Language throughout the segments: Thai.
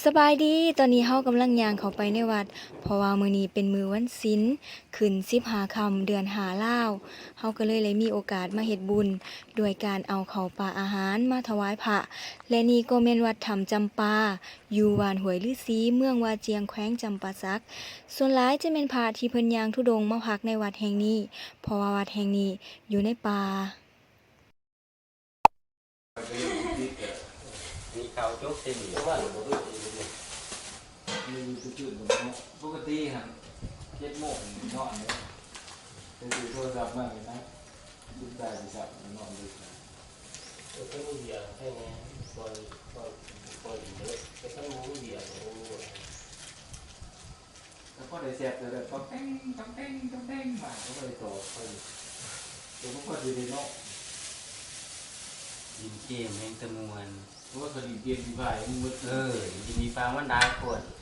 สบายดีตอนนี้เฮากำลังย่างเข้าไปในวัด เพราะว่ามื้อนี้เป็นมื้อวันศีลขึ้น15ค่ำเดือน5ลาวเฮาก็เลยเลยมีโอกาสมาเฮ็ดบุญโดยการเอาข้าวปลาอาหารมาถวายพระและนี่ก็แม่นวัดถ้ำจำปา อยู่วานหวยฤาษีเมืองวาเจียงแขวงจำปาสัก ส่วนหลายจะเป็นพระที่เพิ่นย่างธุดงมาพักในวัดแห่งนี้ เพราะว่าวัดแห่งนี้อยู่ในป่ามีเขาจุกที่นี่ว่าหนูด้วย มีจุดๆผมปกติครับเจ็ดโมงนอนเลยแต่ดูโทรศัพท์มากเลยนะดูใจไปสับนอนดู tôi thấy mua bìa hay nghe còn còn còn gì nữa cái thằng mua bìa của mua แล้วก็ได้แซ่บแต่ต้องเต้งต้องเต้งต้องเต้งมาก็ไปต่อไปตัวก็พอดีเลยเนาะยินเกมแมงตะมวนเพราะว่าคดีเกียนดีไปมึงมืดเออยินมีปลาวันดาขวดพอตกคายจะไม่ยิบเด็กเกิดกี่ดื้อตีนก็ดวงไปดื้อหนูไม่บ้าแก้มกาฟ้าน้ำน้ำน้ำน้ำน้ำขาน้ำไปเลยกาดื้อจุ๊บจุ๊บจุ๊บพร้อมกัน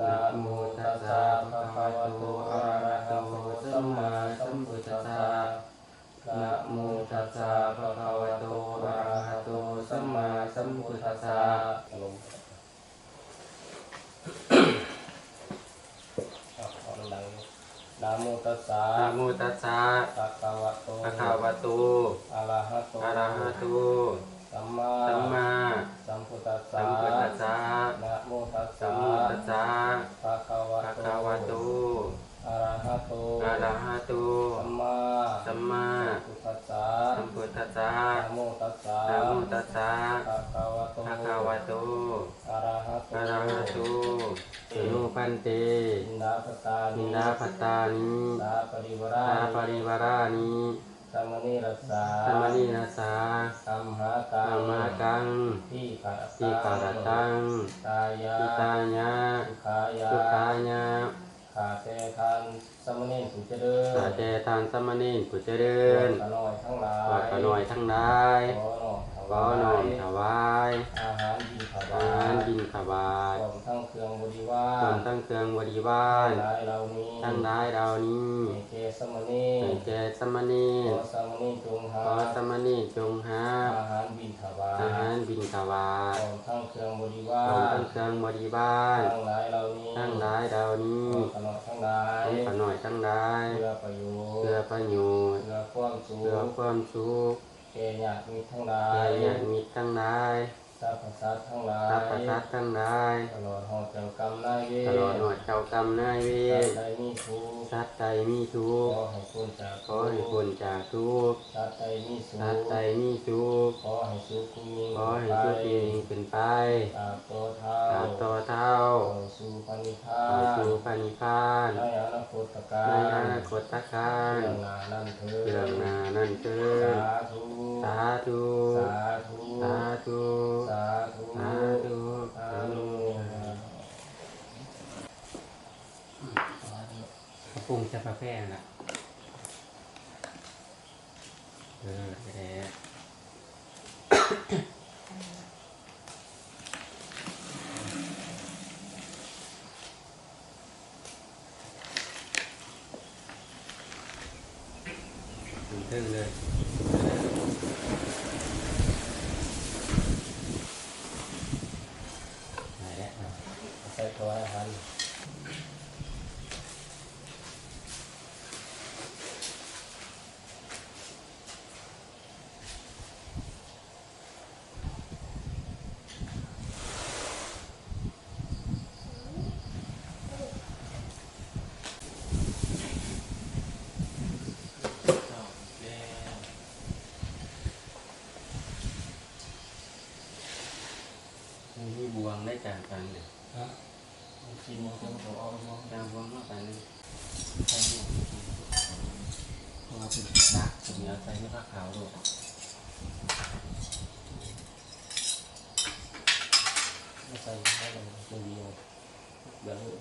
นะโมตัสสะภะคะวะโตอะระหะโตสัมมาสัมพุทธัสสะนะโมตัสสะภะคะวะโตอะระหะโตสัมมาสัมพุทธัสสะลงเอาดังๆนะโมตัสสะนะโมตัสสะภะคะวะโตภะคะวะโตอะระหะโตอะระหะโต สัมมาสัมมาสัมพุทธัสสัสะมพุทธัสสะนะโมตัสสัสะมมุตัสสะภะคะวะภะโตคะวะโตอะระหะโตอะระหะโตสัมมาสัมมาพุทธัสสะสัมพุทธัสสะนะโมตัสสะนะโมตัสสะภะคะวะโตภะคะวะโตอะระหะโตอะระหะโตสุโนพันเตอินดาปตานินินดาปัตตานิสาปริวราสาปริวารานิ สัมมณีรัสสาสัมมณีนาสาสัมหากัสัมมากังที่ขะทิกาลตังตายาทิตายะสุขายาสุขายะขาเตทานสัมมณีสุจเริญสาเจทานสัมมณีปุจเจริญขน้อยทั้งหลายวัดขน่อยทั้งหลาย ขอนอมถวายน้อมถวายอาหารบิณฑอาบาหารตบิณฑบาตรวมทั้งเครื่องบริวาส่วรนตั้งเครื่องบริวารหลายเหล่านี้ทั้งหลายเรานี้ให้แก่สมณีให้แก่สมณีขอสมณีจงหาขอสมณีจงหาอาหารบิณฑบาตอาหารบิณฑบาตรวมทั้งเครื่องบริวาส่วนรตั้งเครื่องบริวารทั้งหลายเหล่านี้ทั้งหลายเรานี้ขอขนมทั้งหลายให้ขน่อยทั้งหลายเพื่อประโยชน์เพื่อประโยชน์ เพื่อความสุขเพื่อความสุข แก่ญาติมิตรทั้งหลาแก่ยญาติมิตรทั้งหลายทรัพย์สัตว์ทั้งหลาทรัยพย์สัตว์ทั้งหลายตลอดหอดเจ้ากรรมนายเวรตลอดหนวดเจ้ากรรมนายเวสัตรว์ใดมีทุกข์สัตว์ใดมีทุขกอข์ให้พ้นจากขอให้พ้นจากทุกข์สัตว์ใดมีสุสัตขว์ใดมีทุกข์ขอให้สุขยิ่งขอให้ทุกข์ยิ่งเป็นไปตราบโตเท่าตราบต่อเท่าเข้าสู่พันิพพาไปนสู่พระนิพพานในอนาคตกาในรอนาคตกาเรื่รองหนานั่นเถิดเรื่องหนานั่นเถิสาดธุสาธุสาธุ สาธุ สาธุ สาธุสาธุปรุงจะประแพงละเออแท้ถึงทึ่งเลยไหนแล้วอะ ใส่ตัวอาหาร มีบวงได้จานกันเลย ฮะกินมันจะมาเอาเอา จานบวงมากไปนึง ใส่เนี่ย เพราะว่าเป็นดักผมเอาใส่ในผ้าขาวด้วยไม่ใส่ไม่ใส่ไม่ดีเลยแบบนี้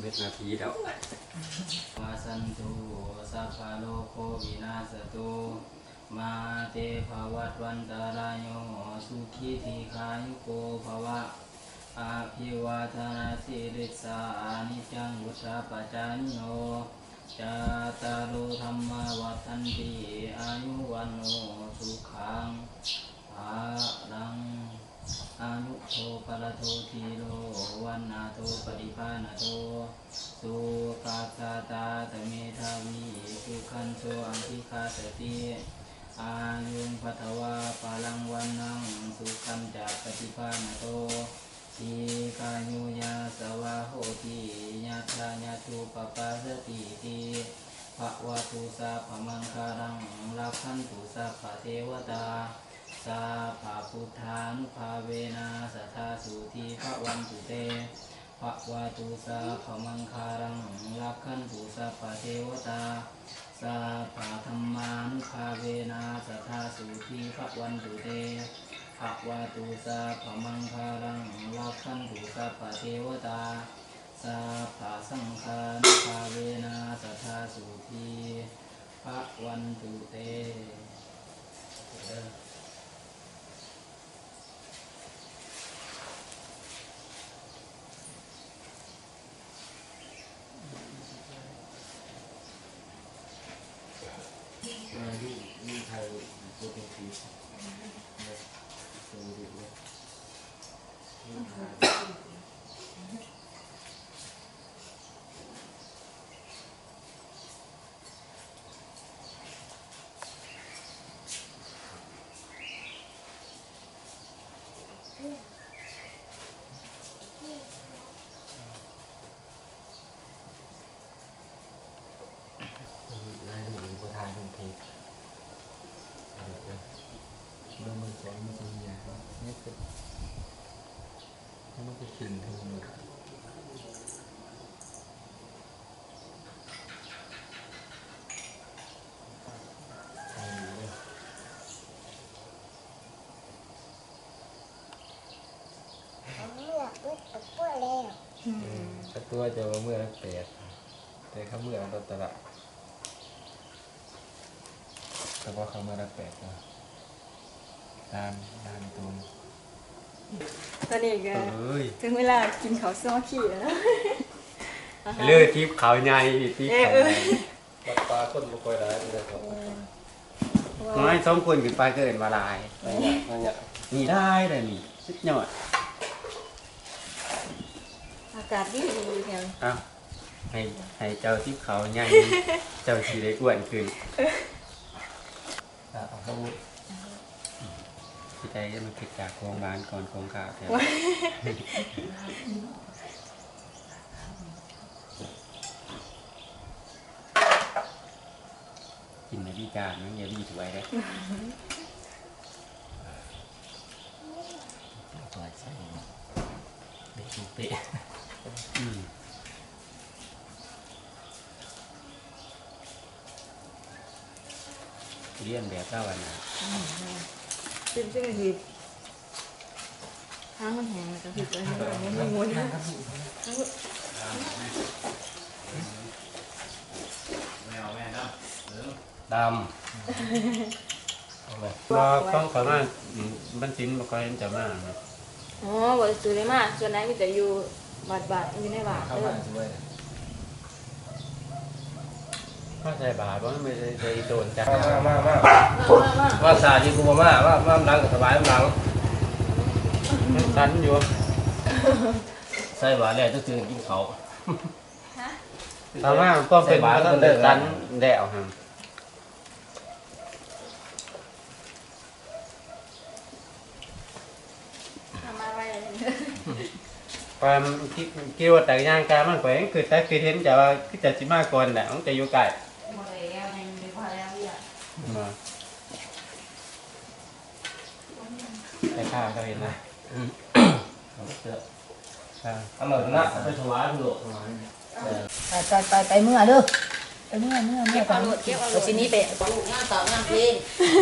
เวทนาทีแล้ววาสันตุสัพพโลโควินาศตุมาเตภวัตวันตารายโยสุขีทีขายุโกภวะอาภิวาทนาสิริสานิจังวุฒาปจานโนจาตารุธรรมวัฏันติอายุวันโนสุขังภาลัง อนุโทปรโททีโลวันนาโทปริภาณโทสุกาคาตาตเมทาวีสุขันโชอังคิคาสติอายุงปัทวาปาลังวันนังสุขันจากปฏิภาณโตทีกายุยาสวาโหติญาทายาตุปปาสติติภะวะตุสาพมังคารังลักขันตุสัพเทวตา สาภาพุทธานุภาเวนะสัทธาสุทีพระวันตุเตภะวาตุสาพมังคารังลักขันตุสัพเทวตาสาภาธรรมานุภาเวนะสัทธาสุทีพระวันตุเตภะวาตุสาพมังคารังลักขันตุสัพเทวตาสาภาสังฆานุภาเวนะสัทธาสุทีพระวันตุเต อายุนี่ไทยโปรตีนสีเนี่ยตัวเด็กเนี่ยนี่ไทย นายหนุ่มผู้ทายทุกที เรื่องมันสอนมันเป็นอย่างนี้เป็นมันก็ขึ้นทั้งหมด เมื่อปุ๊บปุ๊บปุ๊บแล้วถ้าตัวจะมาเมื่อแปดแต่เขาเมื่อเราตละแต่ว่าเขาเมื่อละแปดนะตามตามตัวตอนนี้ก็เอ้ยถึงเวลากินข้าวซอขี้แล้วนะเลือดทิพย์ขาวใหญ่ทิพย์ขาวใหญ่ปลาปลาคนบ่ค่อยได้เลยครับน้อยสองคนขึ้นไปเกินมาลายอันเนี้ยอันเนี้ยนี่ได้เลยนี่สุดยอดอากาศดีดีแถวเอ้าให้ให้เจ้าทิพย์ขาวใหญ่ เจ้าสีได้อ้วนขึ้นอะเอาเข้าวุ้นพี่ใจจะมาคิดจากโครงบานก่อนโครงข่าวแถวกินในวิจารณ์มันอย่าดีถวยเลยตัวใส่เด็กเตะอืม เรียนแบบเล่าวันนะซึ่งซึ่งคือทางมันแห้งแล้วก็ผิดแล้มันไม่ม้วนนะดำเอาต้องขอมาบันจินบ่ค่อยจะมาครับอ๋อบทสูได้มากส่วนนั้นมีแต่อยู่ บาดบาดอยู่ในบาดเข้าเอมาอช่วยถ้าใส่บาทว่าไม่ได้ใส่โดนจ้ะมามามามามาว่าสาดีกูมามาว่าว่าหลังก็สบายหลังมันสันอยู่ใส่บาแล้วต้องตื่นกินเขาวถามว่าก็เป็นใส่บาตรก็ก็เลิกสันแดวฮะ ทำมาไว้เลย ความคิดคิดว่าแต่ย่างการมันก็ยังคือแต่คือเห็นจะว่าคือจะสิมาก่อนแหละมันจะอยู่ใกล้หมดแล้วในในพอแล้วพี่อะมาแต่ข้าวก็เห็นนะเอาเสื้อข้าวเอามาหน้าไปถวายคุณโลกไปไปไปไปเมื่อเด้อไปเมื่อเมื่อเมื่เก็อบเอาโหลดเก็บเอาโหลไปดสินี้ไป ลูกงานเต่างานเพลง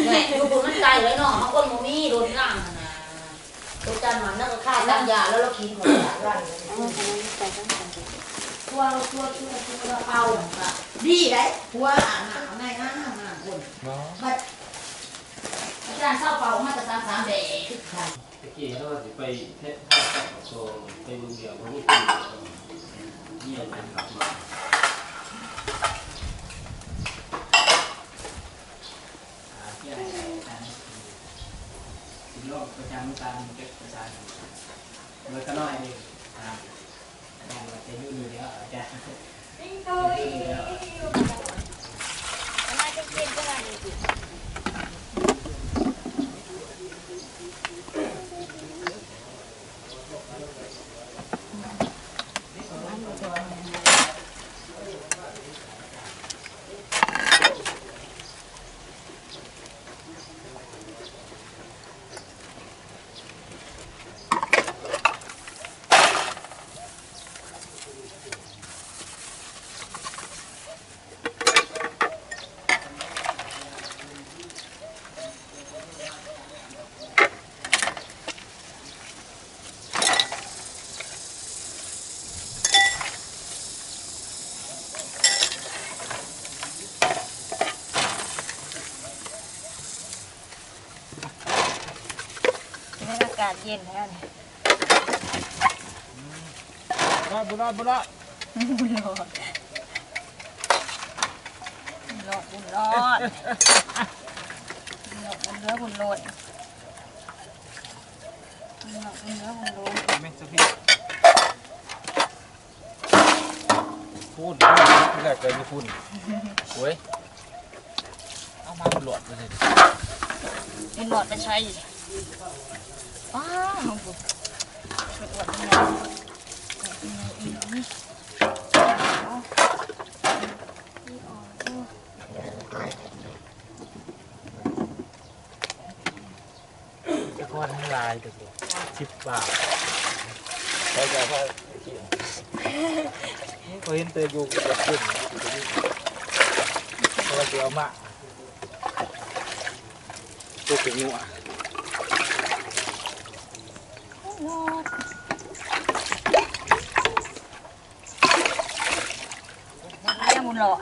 แม่อยู่บนมันไกลเลยเนาะเขาคนบ่มีรถล่างหั่นน่ะ รถจันมันนั่นก็ค่าตั้งยาแล้วเรากินของยาไร่ตัวตัวตัวตัวเป่าค่ะดีได้หัวอ่านหนังในนั้นหนังคนบัดอาจารย์เศร้าเป่ามาแต่สามสามเด็กคือใครตะกี้เขาว่าสิไปเทศท่าข้าวโซไปเมือเดียวเขาไม่กินเยี่ยมไปกลับมา ที่อะไรกันสิ โลกประจำการเก็บประชานมันก็น้อยดีครับอาจารย์จะยุ่งอยู่แล้วอาจารย์จะยุ่งอยู่แล้ว ในอากาศ เย็นแล้วเนี่ยรอดบุรอดบุรอดบุญรอดบุญรอดบุญรอดบุญรอดบุญเรือบุญโลดบุญรอดบุญเรือบุญโลดแม่สพี่พูดพูดแรกเลยพูดโอ้ยเอามาหลวดไปเลยบุญรอดไปใช้ ว้าวบุญรอดเป็นไงจะก้อนให้ลายตัวสิบบาทใช่ใช่ใช่เคยเหมดแม่มุนหล่อ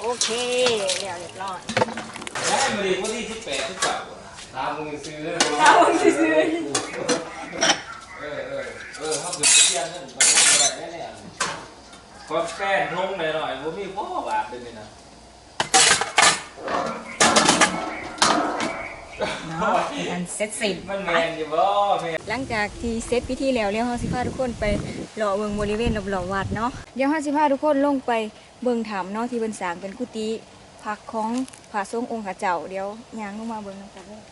โอเคเรียบร้อยแล้วมันดีกว่าที่สิบแปดที่เก่าตามมึงซื้อตามมึงซื้อ พอแป้นลงหน่อยหน่อยผมมีพ่อบาทเป็นนี่นะเนาะอันเสร็จสิ้นมันแมนอยู่บ่แมนหลังจากที่เซตพิธีแล้วเดี๋ยวเฮาสิพาทุกคนไปเลาะเบิ่งบริเวณรอบๆวัดเนาะเดี๋ยวเฮาสิพาทุกคนลงไปเบิ่งถ้ำเนาะที่เพิ่นสร้างเป็นกุฏิพักของพระสงฆ์องค์ข้าเจ้าเดี๋ยวย่างลงมาเบิ่งนำกันเลย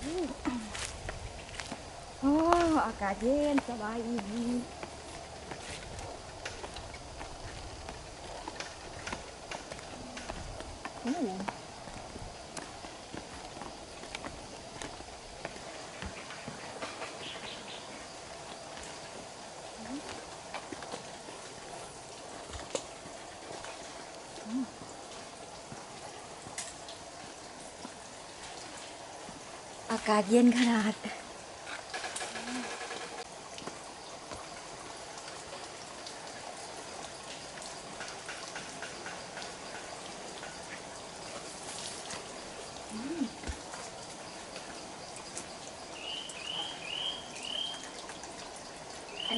โอ้อา กาศเย็นสบายอีหลีโอ้อากาศเย็นขนาด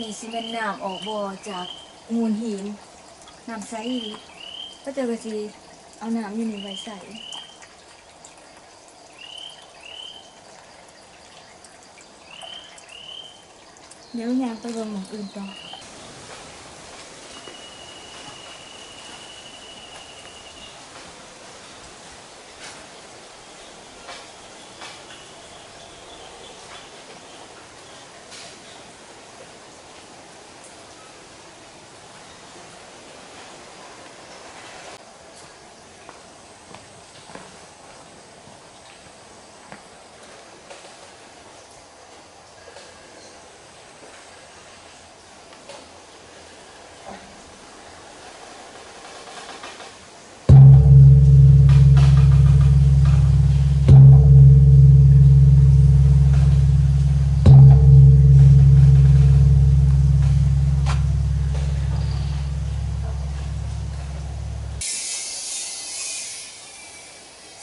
นี่สิเป็นน้ำออกบ่อจากมูลหินน้ำใสอีหลีก็เจะกระสีเอาน้ำอยู่ในไว้ใส่เดี๋ยวยางไปเบิ่งหมองอื่นต่อ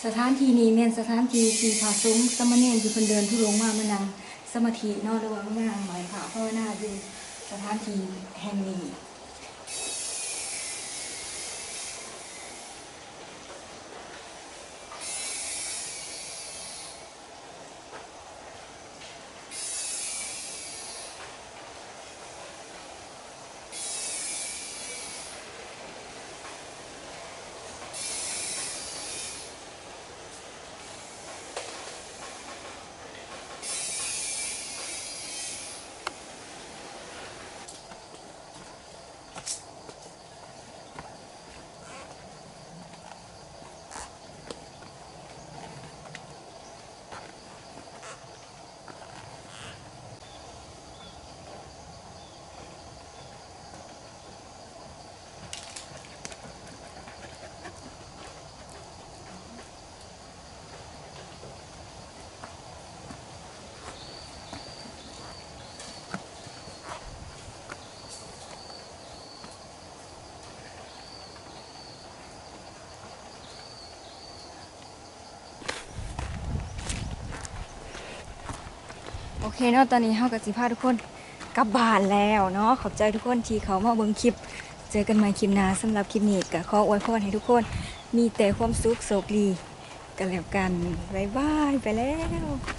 สถานที่นี้เมนสถานที่ที่ผาซุ้งสมณรที่เพิ่นเดินทุรงมามานังสมาธินอกระหว่างนั่งหมายพระภาหนาอยู่สถานที่แห่งนี้ อเคเนาะตอนนี้เฮากับสิพาทุกคนกลับบ้านแล้วเนาะขอบใจทุกคนที่เขามาเบิ่งคลิป เจอกันใหม่คลิปหน้าสำหรับคลิปนี้ก็ขออวยพรให้ทุกคน มีแต่ความสุขโศกดีกันแล้วกันบ๊ายบายไปแล้ว